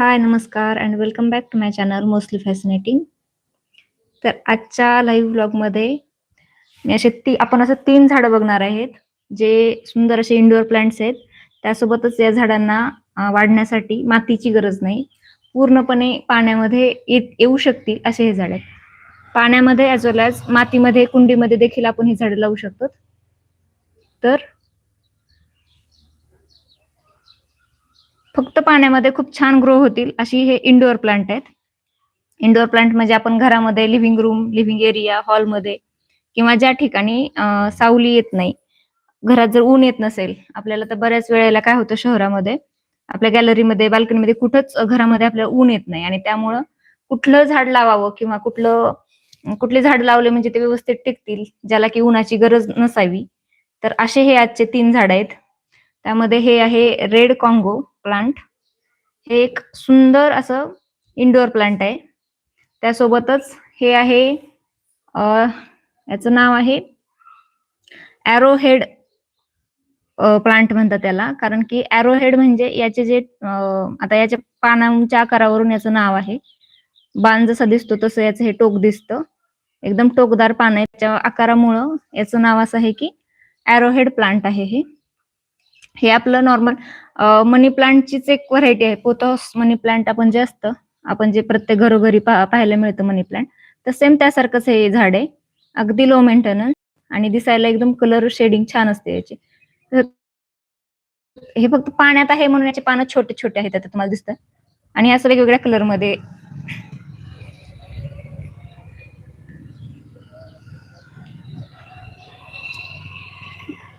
हाय, नमस्कार and welcome back to my channel mostly fascinating. तर आजच्या लाईव्ह ब्लॉगमध्ये मी असे ती आपण असं तीन झाडं बघणार आहेत, जे सुंदर असे इंडोअर प्लांट्स आहेत. त्यासोबतच या झाडांना वाढण्यासाठी मातीची गरज नाही. पूर्णपणे पाण्यामध्ये येत येऊ शकतील असे हे झाड आहेत. पाण्यामध्ये ॲज वेल ॲज मातीमध्ये, कुंडीमध्ये देखील आपण ही झाडं लावू शकतो. तर फक्त पाण्यामध्ये खूप छान ग्रो होतील अशी हे इंडोअर प्लांट आहेत. इंडोअर प्लांट म्हणजे आपण घरामध्ये लिव्हिंग रूम, लिव्हिंग एरिया, हॉलमध्ये किंवा ज्या ठिकाणी सावली येत नाही, घरात जर ऊन येत नसेल, आपल्याला तर बऱ्याच वेळेला काय होतं शहरामध्ये, आपल्या गॅलरीमध्ये, बाल्कनीमध्ये कुठंच घरामध्ये आपल्याला ऊन येत नाही आणि त्यामुळं कुठलं झाड लावावं किंवा कुठलं कुठले झाड लावले म्हणजे ते व्यवस्थित टिकतील, ज्याला की उन्हाची गरज नसावी. तर असे हे आजचे तीन झाड आहेत. त्यामध्ये हे आहे रेड कॉंगो प्लांट. हे एक सुंदर असं इंडोअर प्लांट आहे. त्यासोबतच हे आहे याचं नाव आहे ॲरोहेड प्लांट म्हणतात त्याला. कारण की ॲरोहेड म्हणजे याचे जे आता याच्या पानांच्या आकारावरून याचं नाव आहे. बाण जसा दिसतो तसं याचं हे टोक दिसतं. एकदम टोकदार पान आहे. त्याच्या आकारामुळं याचं नाव असं आहे की ॲरोहेड प्लांट आहे हे. हे आपलं नॉर्मल मनी प्लांटचीच एक व्हरायटी आहे. पोथॉस मनी प्लांट आपण जे असतं, आपण जे प्रत्येक घरोघरी पाहायला मिळतं मनी प्लांट, तर सेम त्यासारखंच हे झाड आहे. अगदी लो मेंटेनन्स आणि दिसायला एकदम कलर शेडिंग छान असते याची. हे फक्त पाण्यात आहे म्हणून याचे पानं छोटे-छोटे आहेत आता तुम्हाला दिसतं आणि असं वेगवेगळ्या कलरमध्ये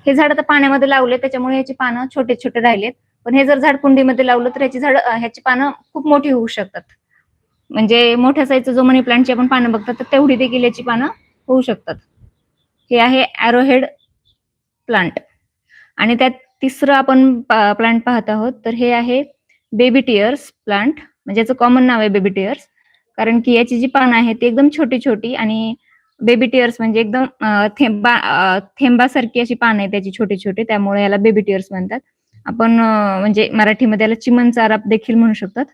हे झाड आता पाण्यामध्ये लावले त्याच्यामुळे ह्याची पानं छोटे-छोटे राहिलेत. पण हे जर झाड कुंडीमध्ये लावलं तर ह्याची झाड ह्याची पानं खूप मोठी होऊ शकतात. म्हणजे मोठ्या साईजचं जो मनी प्लांटची आपण पानं बघतात तर तेवढी देखील याची पानं होऊ शकतात. हे आहे अॅरोहेड प्लांट आणि त्यात तिसरं आपण प्लांट पाहत आहोत तर हे आहे बेबी टियर्स प्लांट म्हणजे याचं कॉमन नाव आहे बेबी टिअर्स कारण की याची जी पानं आहेत ती एकदम छोटी-छोटी आणि बेबी टियर्स म्हणजे एकदम थेंबा थेंबासारखी अशी पानं आहे त्याची छोटे छोटे त्यामुळे याला बेबी टियर्स म्हणतात. आपण म्हणजे मराठीमध्ये याला चिमणचारा देखील म्हणू शकतात.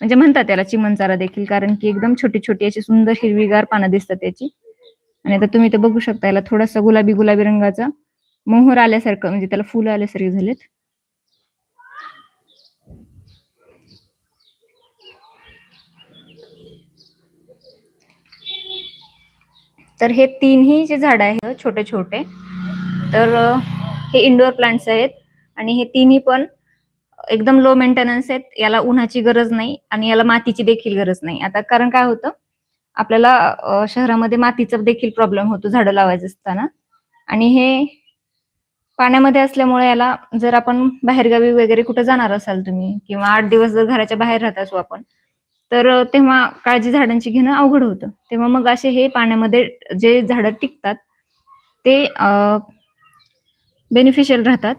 म्हणजे म्हणतात त्याला चिमणचारा देखील कारण की एकदम छोटी-छोटी अशी सुंदर हिरवीगार पानं दिसतात त्याची. आणि आता तुम्ही ते बघू शकता याला थोडासा गुलाबी-गुलाबी रंगाचा मोहर आल्यासारखं म्हणजे त्याला फुलं आल्यासारखे झालेत. तर हे तीनही जे झाड आहेत छोटे-छोटे तर हे इंडोअर प्लांट्स आहेत आणि हे तिन्ही पण एकदम लो मेंटेनन्स आहेत. याला उन्हाची गरज नाही आणि याला मातीची देखील गरज नाही. आता कारण काय होतं, आपल्याला शहरामध्ये मातीचा देखील प्रॉब्लेम होतो झाडं लावायचं असताना आणि हे पाण्यामध्ये असल्यामुळे याला जर आपण बाहेरगावी वगैरे कुठे जाणार असाल तुम्ही किंवा आठ दिवस जर घराच्या बाहेर राहत असू आपण, तर तेव्हा काळजी झाडांची घेणं अवघड होतं. तेव्हा मग असे हे पाण्यामध्ये जे झाडं टिकतात ते बेनिफिशियल राहतात.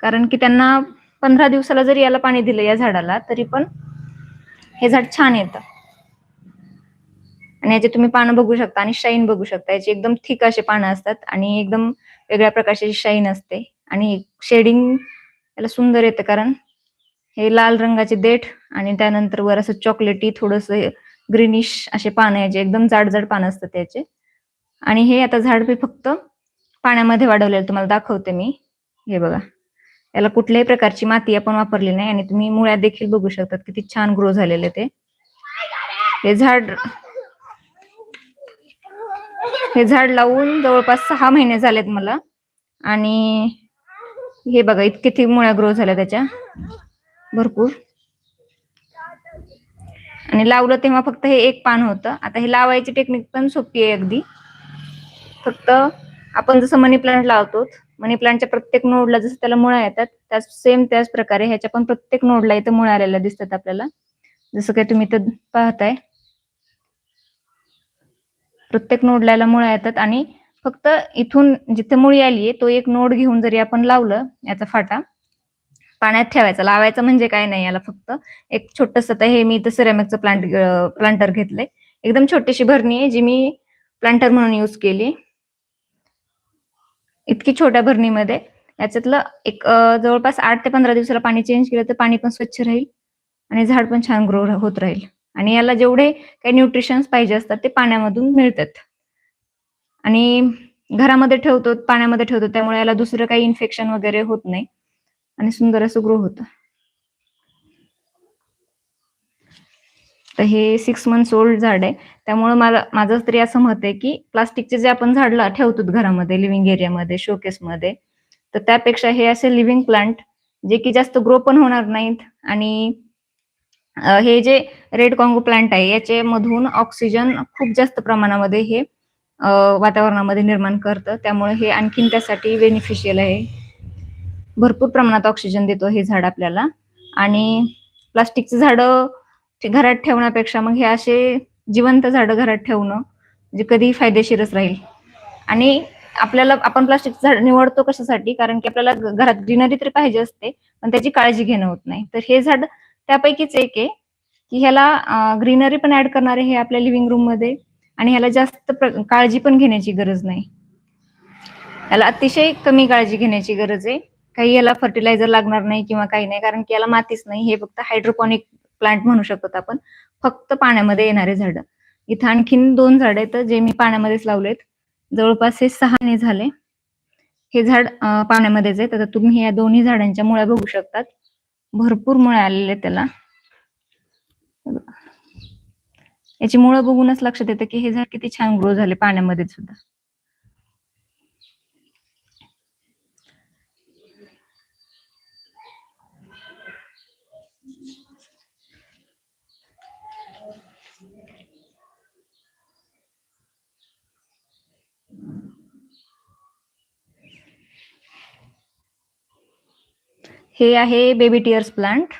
कारण की त्यांना 15 दिवसाला जरी याला पाणी दिलं या झाडाला तरी पण हे झाड छान येतं. आणि याचे तुम्ही पानं बघू शकता आणि शाईन बघू शकता. याची एकदम थिक असे पानं असतात आणि एकदम वेगळ्या प्रकारची शाईन असते आणि शेडिंग याला सुंदर येतं कारण हे लाल रंगाचे देठ आणि त्यानंतर वर असं चॉकलेटी थोडस ग्रीनिश असे पानं याचे एकदम जाड-जाड पानं असतात त्याचे. आणि हे आता झाड मी फक्त पाण्यामध्ये वाढवलेलं तुम्हाला दाखवते मी. हे बघा. याला कुठल्याही प्रकारची माती आपण वापरली नाही आणि तुम्ही मुळ्यात देखील बघू शकतात किती छान ग्रो झालेले ते. हे झाड हे झाड लावून जवळपास सहा महिने झालेत मला आणि हे बघा इतके ते मुळ्या ग्रो झाल्या त्याच्या. भरपूर. आणि लावलं तेव्हा फक्त हे एक पान होतं. आता हे लावायची टेक्निक पण सोपी आहे अगदी. फक्त आपण जसं मनी प्लांट लावतो, मनी प्लांटच्या प्रत्येक नोडला जसं त्याला मुळा येतात, त्याच सेम त्याच प्रकारे ह्याच्या पण प्रत्येक नोडला इथं मुळा आलेल्या दिसतात आपल्याला. जसं काही तुम्ही इथं पाहताय. प्रत्येक नोडला याला येतात आणि फक्त इथून जिथे मुळी आलीये तो एक नोड घेऊन जरी आपण लावलं याचा फाटा, पाण्यात ठेवायचा. लावायचं म्हणजे काय नाही याला फक्त एक छोटस हे मी इथं सिरेमिकचं प्लांट प्लांटर घेतलंय. एकदम छोटीशी भरणी आहे जी मी प्लांटर म्हणून यूज केली. इतकी छोट्या भरणीमध्ये याच्यातलं एक जवळपास आठ ते 15 दिवसाला पाणी चेंज केलं तर पाणी पण स्वच्छ राहील आणि झाड पण छान ग्रो होत राहील आणि याला जेवढे काही न्यूट्रिशन्स पाहिजे असतात ते पाण्यामधून मिळतात आणि घरामध्ये ठेवतो पाण्यामध्ये ठेवतो त्यामुळे याला दुसरं काही इन्फेक्शन वगैरे होत नाही आणि सुंदर असं ग्रो होतं. तर हे सिक्स मंथ्स ओल्ड झाड आहे. त्यामुळे मला माझं तरी असं मत आहे की प्लास्टिकचे जे आपण झाड ठेवतो घरामध्ये लिव्हिंग एरियामध्ये शोकेसमध्ये तर त्यापेक्षा हे असे लिव्हिंग प्लांट जे की जास्त ग्रो पण होणार नाहीत आणि हे जे रेड कॉंगो प्लांट आहे याचे मधून ऑक्सिजन खूप जास्त प्रमाणामध्ये हे वातावरणामध्ये निर्माण करतं. त्यामुळे हे आणखीन त्यासाठी बेनिफिशियल आहे. भरपूर प्रमाणात ऑक्सिजन देतो हे झाड आपल्याला. आणि प्लास्टिकचे झाडं घरात ठेवण्यापेक्षा मग हे असे जिवंत झाडं घरात ठेवणं म्हणजे कधीही फायदेशीरच राहील. आणि आपल्याला आपण प्लास्टिक झाड निवडतो कशासाठी? कारण की आपल्याला घरात ग्रीनरी तरी पाहिजे असते पण त्याची काळजी घेणं होत नाही. तर हे झाड त्यापैकीच एक आहे की ह्याला ग्रीनरी पण ऍड करणारे हे आपल्या लिव्हिंग रूममध्ये आणि ह्याला जास्त काळजी पण घेण्याची गरज नाही. याला अतिशय कमी काळजी घेण्याची गरज आहे. काही याला फर्टिलायझर लागणार नाही किंवा काही नाही कारण की याला मातीच नाही. हे फक्त हायड्रोपॉनिक प्लांट म्हणू शकतो आपण. फक्त पाण्यामध्ये येणारे झाड. इथं आणखीन दोन झाड आहेत जे मी पाण्यामध्येच लावलेत. जवळपास हे सहाने झाले. हे झाड पाण्यामध्येच आहेत. आता तुम्ही या दोन्ही झाडांच्या मुळ्या बघू शकतात. भरपूर मुळ्या आलेले आहेत त्याला. याची मुळं बघूनच लक्षात येतं की हे झाड किती छान ग्रो झाले पाण्यामध्ये सुद्धा. हे आहे बेबी टिअर्स प्लांट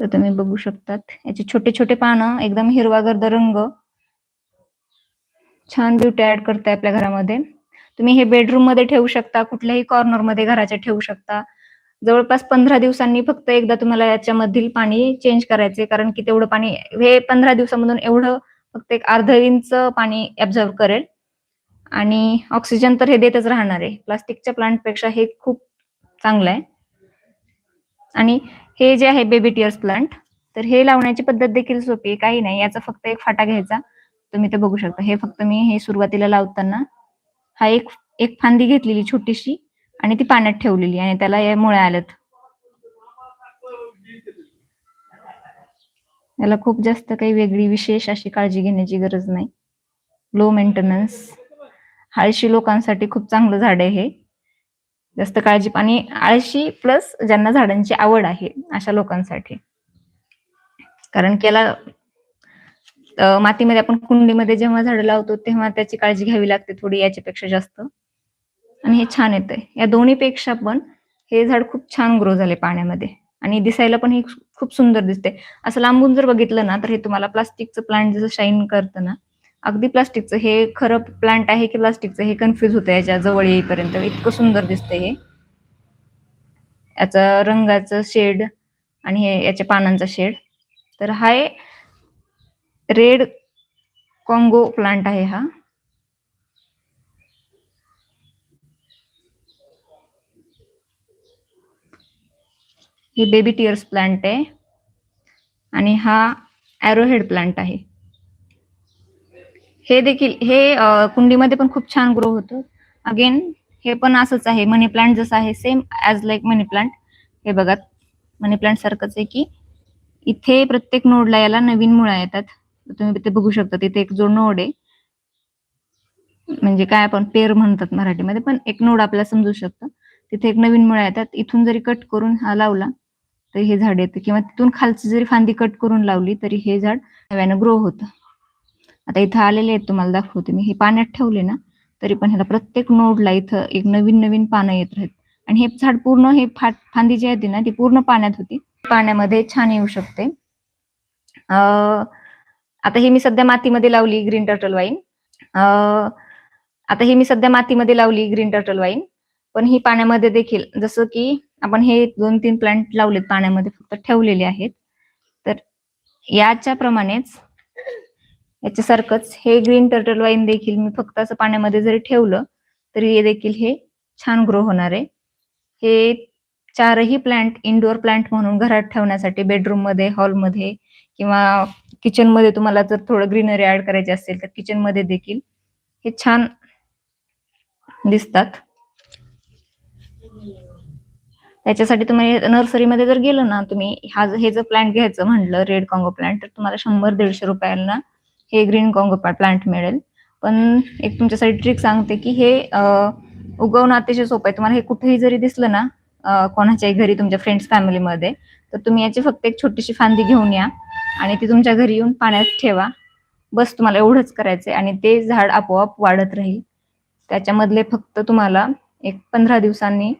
तर तुम्ही बघू शकतात. याचे छोटे छोटे पानं एकदम हिरवागर्द रंग. छान ब्युटी ऍड करताय आपल्या घरामध्ये. तुम्ही हे बेडरूममध्ये ठेवू शकता कुठल्याही कॉर्नरमध्ये घराच्या ठेवू शकता. जवळपास पंधरा दिवसांनी फक्त एकदा तुम्हाला याच्यामधील पाणी चेंज करायचे कारण की तेवढं पाणी हे पंधरा दिवसामधून एवढं फक्त एक अर्ध इंच पाणी ऍब्झॉर्व करेल. आणि ऑक्सिजन तर हे देतच राहणार आहे. प्लास्टिकच्या प्लांटपेक्षा हे खूप चांगलं आहे. आणि हे जे आहे बेबी टिअर्स प्लांट तर हे लावण्याची पद्धत देखील सोपी आहे काही नाही. याचा फक्त एक फाटा घ्यायचा. तुम्ही ते बघू शकता. हे फक्त मी हे सुरुवातीला लावताना हा एक एक फांदी घेतलेली छोटीशी आणि ती पाण्यात ठेवलेली आणि त्याला या मुळ्या आल्यात. याला खूप जास्त काही वेगळी विशेष अशी काळजी घेण्याची गरज नाही. लो मेंटेनन्स हळशी लोकांसाठी खूप चांगलं झाड आहे हे. जास्त काळजी आणि आळशी प्लस ज्यांना झाडांची आवड आहे अशा लोकांसाठी. कारण की याला मातीमध्ये आपण कुंडीमध्ये जेव्हा झाड लावतो तेव्हा त्याची काळजी घ्यावी लागते थोडी याच्यापेक्षा जास्त. आणि हे छान येतंय. या दोन्ही पेक्षा पण हे झाड खूप छान ग्रो झाले पाण्यामध्ये. आणि दिसायला पण हे खूप सुंदर दिसते असं लांबून जर बघितलं ना तर हे तुम्हाला प्लास्टिकचं प्लांट जसं शाईन करतं ना अगदी प्लास्टिकचं हे खरं प्लांट आहे की प्लास्टिकचं हे कन्फ्युज होतं याच्या जवळ येईपर्यंत. इतकं सुंदर दिसतं हे. याचा रंगाचं शेड आणि हे याच्या पानांचा शेड तर हा रेड कॉंगो प्लांट आहे हा. हे बेबी टिअर्स प्लांट आहे. आणि हा ॲरोहेड प्लांट आहे. हे देखील हे कुंडीमध्ये पण खूप छान ग्रो होतं. अगेन हे पण असंच आहे. मनी प्लांट जसं आहे same as like money plant हे बघा मनी प्लांट सारखंच आहे की इथे प्रत्येक नोडला याला नवीन मुळा येतात. तुम्ही इथे बघू शकता तिथे एक जो नोड आहे म्हणजे काय आपण पेर म्हणतात मराठीमध्ये पण एक नोड आपल्याला समजू शकतं. तिथे एक नवीन मुळा येतात. इथून जरी कट करून हा लावला तर हे झाड येतं. किंवा तिथून खालची जरी फांदी कट करून लावली तरी हे झाड नव्यानं ग्रो होतं. आता इथं आलेले आहेत तुम्हाला दाखवते मी. हे पाण्यात ठेवले ना तरी पण ह्याला प्रत्येक नोडला इथं एक नवीन नवीन पानं येत राहत आणि हे झाड पूर्ण हे फांदी जी होती ना ती पूर्ण पाण्यात होती. पाण्यामध्ये छान येऊ शकते. आता हे मी सध्या मातीमध्ये लावली ग्रीन टर्टल वाईन. आता हे मी सध्या मातीमध्ये लावली ग्रीन टर्टल वाईन. पण ही पाण्यामध्ये देखील जसं की आपण हे दोन तीन प्लांट लावलेत पाण्यामध्ये फक्त ठेवलेले आहेत. तर याच्या प्रमाणेच याच्यासारखंच हे ग्रीन टर्टल वाईन देखील मी फक्त असं पाण्यामध्ये जरी ठेवलं तरी हे देखील हे छान ग्रो होणार आहे. हे चारही प्लांट इनडोअर प्लांट म्हणून घरात ठेवण्यासाठी बेडरूममध्ये हॉलमध्ये किंवा किचनमध्ये तुम्हाला जर थोडं ग्रीनरी ऍड करायची असेल तर किचनमध्ये देखील हे छान दिसतात. त्याच्यासाठी तुम्ही नर्सरीमध्ये जर गेलं ना तुम्ही हा हे जर प्लांट घ्यायचं म्हणलं रेड कॉंगो प्लांट तर तुम्हाला शंभर दीडशे रुपयाला हे ग्रीन कॉंगो प्लांट मिळेल. पण एक तुमच्यासाठी ट्रिक सांगते की हे उगवणं अतिशय सोपं आहे. तुम्हाला हे कुठेही जरी दिसलं ना कोणाच्याही घरी तुमच्या फ्रेंड्स फॅमिलीमध्ये तर तुम्ही याची फक्त एक छोटीशी फांदी घेऊन या आणि ती तुमच्या घरी येऊन पाण्यात ठेवा. बस तुम्हाला एवढंच करायचंय आणि ते झाड आपोआप वाढत राहील. त्याच्यामधले फक्त तुम्हाला एक पंधरा दिवसांनी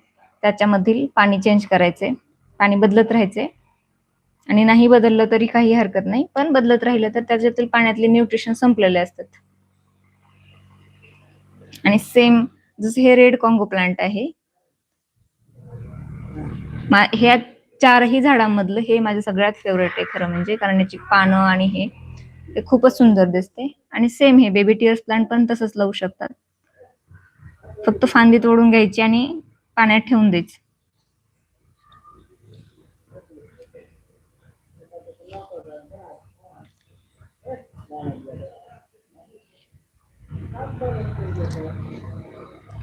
त्याच्यामधील पाणी चेंज करायचे पाणी बदलत राहायचे आणि नाही बदललं तरी काही हरकत नाही. पण बदलत राहिलं तर त्याच्यातील पाण्यातले न्यूट्रिशन संपलेले असतात. आणि सेम जसं हे रेड कॉंगो प्लांट आहे. ह्या चारही झाडांमधलं हे माझं सगळ्यात फेवरेट आहे खरं म्हणजे. कारण याची पानं आणि हे ते खूपच सुंदर दिसते. आणि सेम हे बेबी टिअर्स प्लांट पण तसंच लावू शकतात. फक्त फांदी तोडून घ्यायची आणि पाण्यात ठेवून द्यायची.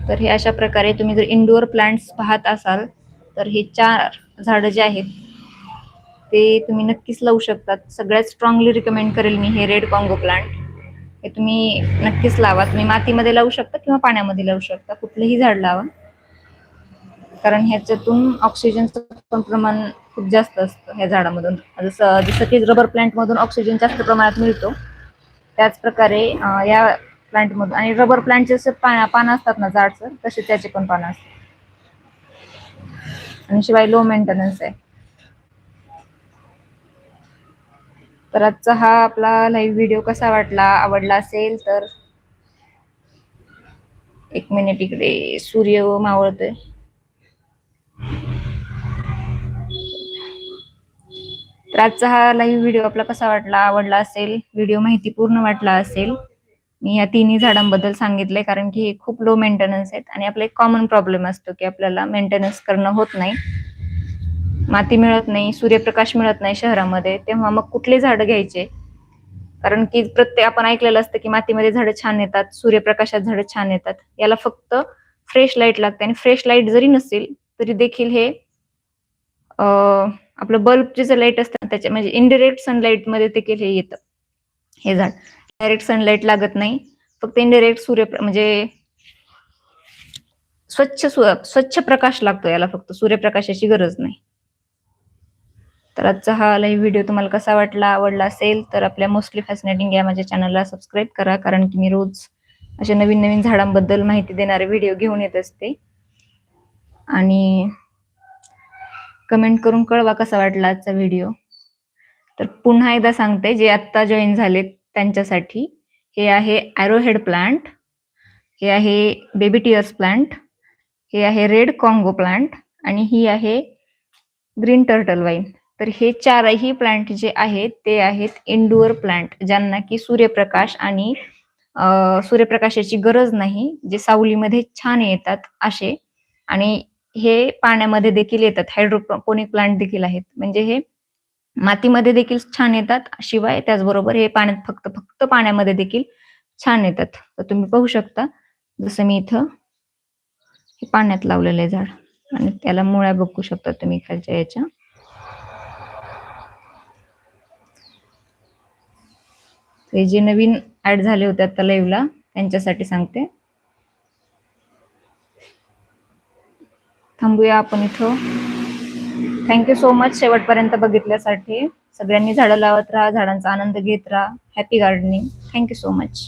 तर हे अशा प्रकारे तुम्ही जर इंडोअर प्लांट्स पाहत असाल तर हे चार झाडं जे आहेत ते तुम्ही नक्कीच लावू शकतात. सगळ्यात स्ट्रॉंगली रिकमेंड करेल मी हे रेड कॉंगो प्लांट हे तुम्ही नक्कीच लावा तुम्ही मातीमध्ये लावू शकता किंवा पाण्यामध्ये लावू शकता. कुठलंही झाड लावा. कारण ह्याच्यातून ऑक्सिजनचं पण प्रमाण खूप जास्त असतं ह्या झाडामधून. जसं जसं की रबर प्लांटमधून ऑक्सिजन जास्त प्रमाणात मिळतो त्याच प्रकारे या प्लांट मधून. आणि रबर प्लांटचे जसे पानं असतात ना झाडचं तसे त्याचे पण पानं असतात. आणि शिवाय लो मेंटेनन्स आहे. तर आजचा हा आपला लाईव्ह व्हिडिओ कसा वाटला आवडला असेल तर एक मिनिट इकडे सूर्य मावळतोय. तर आजचा हा लाईव्ह व्हिडिओ आपला कसा वाटला आवडला असेल व्हिडिओ माहितीपूर्ण वाटला असेल मी या तिन्ही झाडांबद्दल सांगितलंय कारण की हे खूप लो मेंटेनन्स आहेत आणि आपला एक कॉमन प्रॉब्लेम असतो की आपल्याला मेंटेनन्स करणं होत नाही. माती मिळत नाही सूर्यप्रकाश मिळत नाही शहरामध्ये तेव्हा मग कुठले झाड घ्यायचे? कारण की प्रत्येक आपण ऐकलेलं असतं की मातीमध्ये झाडं छान येतात सूर्यप्रकाशात झाडं छान येतात. याला फक्त फ्रेश लाइट लागते आणि फ्रेश लाइट जरी नसेल तरी देखील हे आपलं बल्बचे जे लाइट असतात त्याच्या म्हणजे इनडिरेक्ट सनलाईटमध्ये देखील हे येतं हे झाड. डायरेक्ट सनलाईट लागत नाही. फक्त इनडायरेक्ट सूर्य म्हणजे स्वच्छ स्वच्छ प्रकाश लागतो याला फक्त. सूर्यप्रकाशाची गरज नाही. तर आजचा हा लाईव्ह व्हिडिओ तुम्हाला कसा वाटला आवडला असेल तर आपल्या मोस्टली फॅसिनेटिंग या माझ्या चॅनलला सबस्क्राईब करा. कारण की मी रोज अशा नवीन नवीन झाडांबद्दल माहिती देणारे व्हिडिओ घेऊन येत असते. आणि कमेंट करून कळवा कसा वाटला आजचा व्हिडिओ तर पुन्हा एकदा सांगते जे आत्ता जॉईन झालेत त्यांच्यासाठी. हे आहे ॲरोहेड प्लांट हे आहे बेबी टियर्स प्लांट हे आहे रेड कॉंगो प्लांट आणि ही आहे ग्रीन टर्टल वाईन तर हे चारही प्लांट जे आहेत ते आहेत इंडोअर प्लांट ज्यांना की सूर्यप्रकाश आणि सूर्यप्रकाशाची गरज नाही जे सावलीमध्ये छान येतात असे. आणि हे पाण्यामध्ये देखील येतात. हायड्रोपोनिक प्लांट देखील आहेत. म्हणजे हे मातीमध्ये देखील छान येतात. शिवाय त्याचबरोबर हे पाण्यात फक्त फक्त पाण्यामध्ये देखील छान येतात. तर तुम्ही पाहू शकता. जसं मी इथं हे पाण्यात लावलेलं आहे झाड. आणि त्याला मुळ्या बघू शकता तुम्ही खालच्या याच्या. हे जे नवीन ऍड झाले होते आता लाईव्हला त्यांच्यासाठी सांगते. थांबूया आपण इथं. थँक्यू सो मच शेवटपर्यंत बघितल्यासाठी. सगळ्यांनी झाडं लावत राहा झाडांचा आनंद घेत राहा. Happy gardening thank you so much